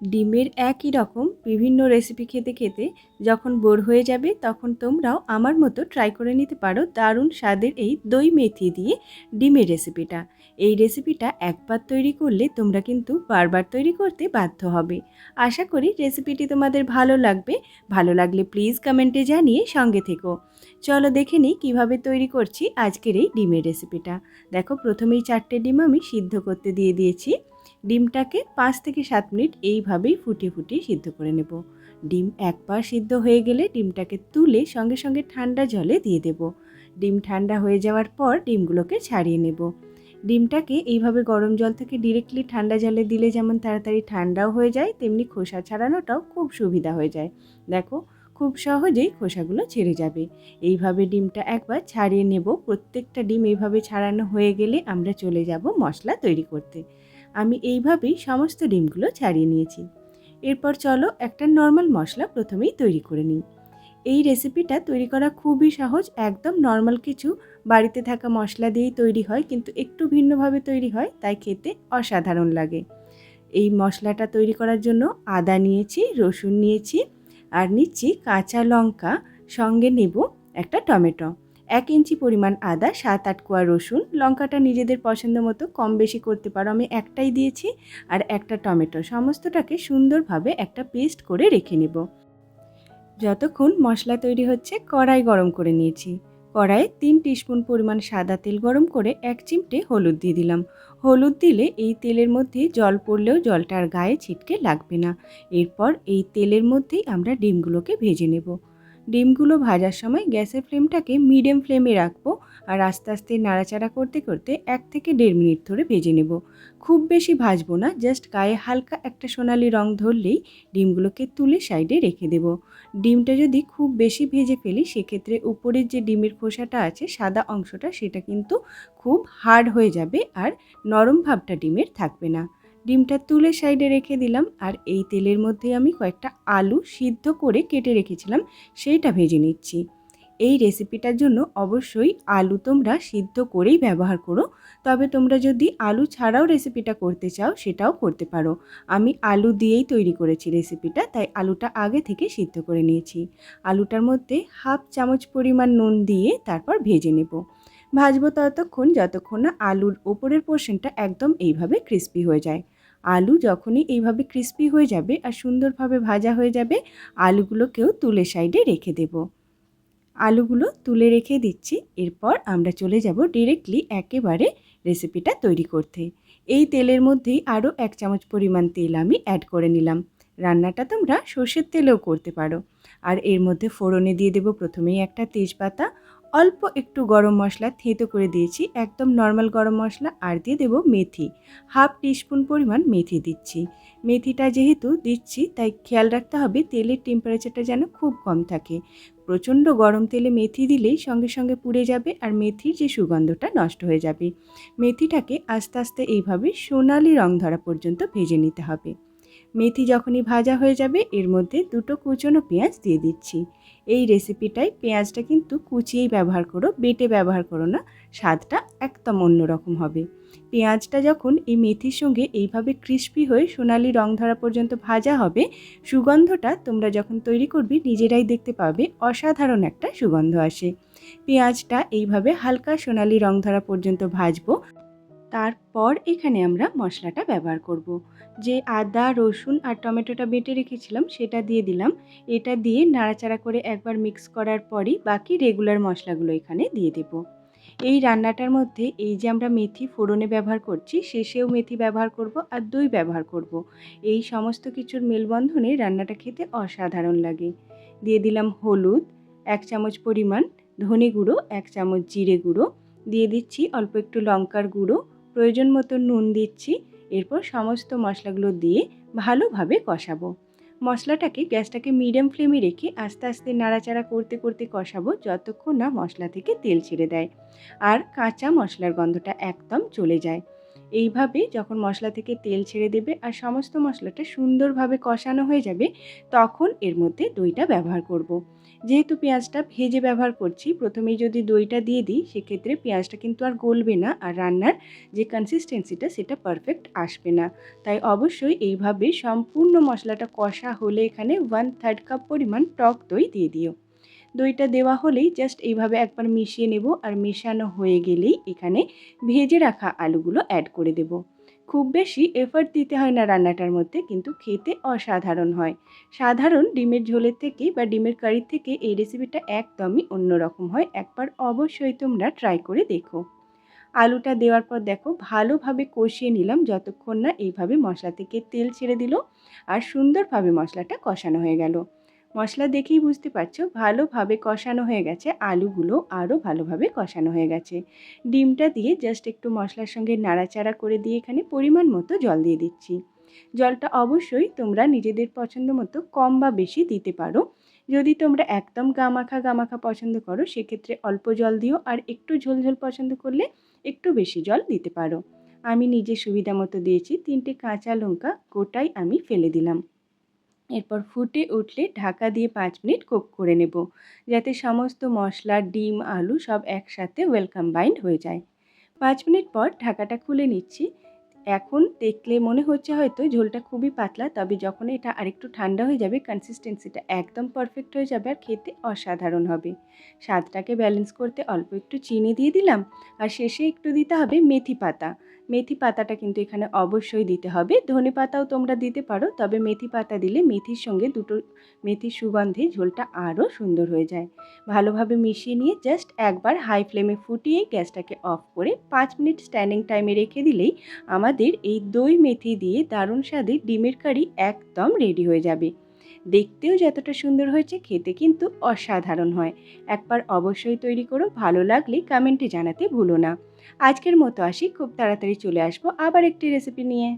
ডিমের একই রকম বিভিন্ন রেসিপি খেতে খেতে যখন বোর হয়ে যাবে তখন তোমরাও আমার মতো ট্রাই করে নিতে পারো দারুণ স্বাদের এই দই মেথি দিয়ে ডিমের রেসিপিটা এই রেসিপিটা একবার তৈরি করলে তোমরা কিন্তু বারবার তৈরি করতে বাধ্য হবে। আশা করি রেসিপিটি তোমাদের ভালো লাগবে। ভালো লাগলে প্লিজ কমেন্টে জানিয়ে সঙ্গে থেকো। চলো দেখে নিই কীভাবে তৈরি করছি আজকের এই ডিমের রেসিপিটা দেখো প্রথমেই চারটে ডিম আমি সিদ্ধ করতে দিয়ে দিয়েছি। ডিমটাকে পাঁচ থেকে সাত মিনিট এইভাবেই ফুটিয়ে ফুটিয়ে সিদ্ধ করে নেব। ডিম একবার সিদ্ধ হয়ে গেলে ডিমটাকে তুলে সঙ্গে সঙ্গে ঠান্ডা জলে দিয়ে দেব। ডিম ঠান্ডা হয়ে যাওয়ার পর ডিমগুলোকে ছাড়িয়ে নেব। ডিমটাকে এইভাবে গরম জল থেকে ডিরেক্টলি ঠান্ডা জলে দিলে যেমন তাড়াতাড়ি ঠান্ডাও হয়ে যায়, তেমনি খোসা ছাড়ানোটাও খুব সুবিধা হয়ে যায়। দেখো, খুব সহজেই খোসাগুলো ছেড়ে যাবে। এইভাবে ডিমটা একবার ছাড়িয়ে নেব। প্রত্যেকটা ডিম এইভাবে ছাড়ানো হয়ে গেলে আমরা চলে যাব মশলা তৈরি করতে। আমি এইভাবেই সমস্ত ডিমগুলো ছাড়িয়ে নিয়েছি। এরপর চলো একটা নর্মাল মশলা প্রথমেই তৈরি করে নিই। এই রেসিপিটা তৈরি করা খুবই সহজ, একদম নর্মাল কিছু। বাড়িতে থাকা মশলা দিয়েই তৈরি হয়, কিন্তু একটু ভিন্নভাবে তৈরি হয়, তাই খেতে অসাধারণ লাগে। এই মশলাটা তৈরি করার জন্য আদা নিয়েছি, রসুন নিয়েছি, আর নিচ্ছি কাঁচা লঙ্কা, সঙ্গে নেব একটা টমেটো। এক ইঞ্চি পরিমাণ আদা, সাত, আট কোয়া রসুন, লঙ্কাটা নিজেদের পছন্দ মতো কম বেশি করতে পারো। আমি একটাই দিয়েছি আর একটা টমেটো। সমস্তটাকে সুন্দরভাবে একটা পেস্ট করে রেখে নেব। যতক্ষণ মশলা তৈরি হচ্ছে, কড়াই গরম করে নিয়েছি। কড়াইয়ে তিন টিস্পুন পরিমাণ সাদা তেল গরম করে এক চিমটে হলুদ দিয়ে দিলাম। হলুদ দিলে এই তেলের মধ্যে জল পড়লেও জলটার গায়ে ছিটকে লাগবে না। এরপর এই তেলের মধ্যেই আমরা ডিমগুলোকে ভেজে নেব। ডিমগুলো ভাজার সময় গ্যাসের ফ্লেমটাকে মিডিয়াম ফ্লেমে রাখব আর আস্তে আস্তে নাড়াচাড়া করতে করতে এক থেকে দেড় মিনিট ধরে ভেজে নেব। খুব বেশি ভাজবো না, জাস্ট গায়ে হালকা একটা সোনালি রং ধরলেই ডিমগুলোকে তুলে সাইডে রেখে দেব। ডিমটা যদি খুব বেশি ভেজে ফেলি, সেক্ষেত্রে উপরের যে ডিমের খোসাটা আছে, সাদা অংশটা, সেটা কিন্তু খুব হার্ড হয়ে যাবে আর নরম ভাবটা ডিমের থাকবে না। ডিমটা তুলে সাইডে রেখে দিলাম আর এই তেলের মধ্যে আমি কয়েকটা আলু সিদ্ধ করে কেটে রেখেছিলাম, সেইটা ভেজে নিচ্ছি। এই রেসিপিটার জন্য অবশ্যই আলু তোমরা সিদ্ধ করেই ব্যবহার করো, তবে তোমরা যদি আলু ছাড়াও রেসিপিটা করতে চাও, সেটাও করতে পারো। আমি আলু দিয়েই তৈরি করেছি রেসিপিটা তাই আলুটা আগে থেকে সিদ্ধ করে নিয়েছি। আলুটার মধ্যে হাফ চামচ পরিমাণ নুন দিয়ে তারপর ভেজে নেব। ভাজবো ততক্ষণ, যতক্ষণ না আলুর ওপরের পোর্শনটা একদম এইভাবে ক্রিস্পি হয়ে যায়। আলু যখনই এইভাবে ক্রিস্পি হয়ে যাবে আর সুন্দরভাবে ভাজা হয়ে যাবে, আলুগুলোকেও তুলে সাইডে রেখে দেব। আলুগুলো তুলে রেখে দিচ্ছি, এরপর আমরা চলে যাব ডিরেক্টলি একেবারে রেসিপিটা তৈরি করতে। এই তেলের মধ্যেই আরও এক চামচ পরিমাণ তেল আমি অ্যাড করে নিলাম। রান্নাটা তোমরা সর্ষের তেলেও করতে পারো। আর এর মধ্যে ফোড়নে দিয়ে দেবো প্রথমেই একটা তেজপাতা অল্প একটু গরম মশলা থেতো করে দিয়েছি, একদম নর্মাল গরম মশলা আর দিয়ে দেবো মেথি। হাফ টিস্পুন পরিমাণ মেথি দিচ্ছি। মেথিটা যেহেতু দিচ্ছি, তাই খেয়াল রাখতে হবে তেলের টেম্পারেচারটা যেন খুব কম থাকে। প্রচণ্ড গরম তেলে মেথি দিলেই সঙ্গে সঙ্গে পুড়ে যাবে আর মেথির যে সুগন্ধটা নষ্ট হয়ে যাবে। মেথিটাকে আস্তে আস্তে এইভাবে সোনালি রং ধরা পর্যন্ত ভেজে নিতে হবে। মেথি যখনই ভাজা হয়ে যাবে, এর মধ্যে দুটো কুচনো পেঁয়াজ দিয়ে দিচ্ছি। এই রেসিপিটায় পেঁয়াজটা কিন্তু কুচিয়েই ব্যবহার করো, বেটে ব্যবহার করো না, স্বাদটা একদম অন্যরকম হবে। পেঁয়াজটা যখন এই মেথির সঙ্গে এইভাবে ক্রিস্পি হয়ে সোনালি রং ধরা পর্যন্ত ভাজা হবে, সুগন্ধটা তোমরা যখন তৈরি করবে, নিজেরাই দেখতে পাবে, অসাধারণ একটা সুগন্ধ আসে। পেঁয়াজটা এইভাবে হালকা সোনালি রং ধরা পর্যন্ত ভাজবো। তারপর এখানে আমরা মশলাটা ব্যবহার করব। যে আদা, রসুন আর টমেটোটা বেটে রেখেছিলাম, সেটা দিয়ে দিলাম এটা দিয়ে নাড়াচাড়া করে একবার মিক্স করার পরই বাকি রেগুলার মশলাগুলো এখানে দিয়ে দেব এই রান্নাটার মধ্যে এই যে আমরা মেথি ফোড়নে ব্যবহার করছি, শেষেও মেথি ব্যবহার করব আর দই ব্যবহার করব। এই সমস্ত কিছুর মেলবন্ধনে রান্নাটা খেতে অসাধারণ লাগে দিয়ে দিলাম হলুদ, এক চামচ পরিমাণ ধনে গুঁড়ো, এক চামচ জিরে গুঁড়ো দিয়ে দিচ্ছি অল্প একটু লঙ্কার গুঁড়ো প্রয়োজন মতো নুন দিচ্ছি, এরপর সমস্ত মশলাগুলো দিয়ে ভালোভাবে কষাবো। মশলাটাকে গ্যাসটাকে মিডিয়াম ফ্লেমে রেখে আস্তে আস্তে নাড়াচাড়া করতে করতে কষাবো যতক্ষণ না মশলা থেকে তেল ছেড়ে দেয় আর কাঁচা মশলার গন্ধটা একদম চলে যায়। এইভাবে যখন মশলা থেকে তেল ছেড়ে দেবে আর সমস্ত মশলাটা সুন্দরভাবে কষানো হয়ে যাবে, তখন এর মধ্যে দইটা ব্যবহার করব। যেহেতু পেঁয়াজটা ভেজে ব্যবহার করছি, প্রথমেই যদি দইটা দিয়ে দিই, সেক্ষেত্রে পেঁয়াজটা কিন্তু আর গলবে না আর রান্নার যে কনসিস্টেন্সিটা সেটা পারফেক্ট আসবে না তাই অবশ্যই এইভাবে সম্পূর্ণ মশলাটা কষা হলে এখানে ওয়ান থার্ড কাপ পরিমাণ টক দই দিয়ে দিও দইটা দেওয়া হলেই জাস্ট এইভাবে একবার মিশিয়ে নেব আর মেশানো হয়ে গেলেই এখানে ভেজে রাখা আলুগুলো অ্যাড করে দেব। খুব বেশি এফার্ট দিতে হয় না রান্নাটার মধ্যে, কিন্তু খেতে অসাধারণ হয়। সাধারণ ডিমের ঝোলের থেকে বা ডিমের কারির থেকে এই রেসিপিটা একদমই অন্যরকম হয়। একবার অবশ্যই তোমরা ট্রাই করে দেখো। আলুটা দেওয়ার পর দেখো, ভালোভাবে কষিয়ে নিলাম যতক্ষণ না এইভাবে মশলা থেকে তেল ছেড়ে দিল আর সুন্দরভাবে মশলাটা কষানো হয়ে গেল। মশলা দেখেই বুঝতে পারছ, ভালোভাবে কষানো হয়ে গেছে। আলুগুলো আরও ভালোভাবে কষানো হয়ে গেছে। ডিমটা দিয়ে জাস্ট একটু মশলার সঙ্গে নাড়াচাড়া করে দিয়ে এখানে পরিমাণ মতো জল দিয়ে দিচ্ছি। জলটা অবশ্যই তোমরা নিজেদের পছন্দ মতো কম বা বেশি দিতে পারো। যদি তোমরা একদম গামাখা গামাখা পছন্দ করো, সেক্ষেত্রে অল্প জল দিও আর একটু ঝোলঝোল পছন্দ করলে একটু বেশি জল দিতে পারো। আমি নিজে সুবিধা মতো দিয়েছি। তিনটে কাঁচা লঙ্কা গোটাই আমি ফেলে দিলাম। এরপর ফুটে উঠলে ঢাকা দিয়ে পাঁচ মিনিট কুক করে নেব। যাতে সমস্ত মশলা, ডিম, আলু সব একসাথে ওয়েলকাম বাইন্ড হয়ে যায়। পাঁচ মিনিট পর ঢাকাটা খুলে নিচ্ছি। এখন দেখলে মনে হচ্ছে হয়তো ঝোলটা খুবই পাতলা, তবে যখন এটা আরেকটু ঠান্ডা হয়ে যাবে কনসিস্টেন্সিটা একদম পারফেক্ট হয়ে যাবে আর খেতে অসাধারণ হবে। স্বাদটাকে ব্যালেন্স করতে অল্প একটু চিনি দিয়ে দিলাম, আর শেষে একটু দিতে হবে মেথি পাতা। মেথি পাতাটা কিন্তু এখানে অবশ্যই দিতে হবে। ধনে পাতাও তোমরা দিতে পারো, তবে মেথি পাতা দিলে মেথির সঙ্গে দুটো মেথির সুগন্ধে ঝোলটা আরও সুন্দর হয়ে যায়। ভালোভাবে মিশিয়ে নিয়ে জাস্ট একবার হাই ফ্লেমে ফুটিয়ে গ্যাসটাকে অফ করে পাঁচ মিনিট স্ট্যান্ডিং টাইমে রেখে দিলেই আমাদের এই দই মেথি দিয়ে দারুণ স্বাদের ডিমের কারি একদম রেডি হয়ে যাবে। দেখতেও যতটা সুন্দর হয়েছে, খেতে কিন্তু অসাধারণ হয়। একবার অবশ্যই তৈরি করো, ভালো লাগলে কমেন্টে জানাতে ভুলো না। আজকের মতো আসি, খুব তাড়াতাড়ি চলে আসব আবার একটি রেসিপি নিয়ে।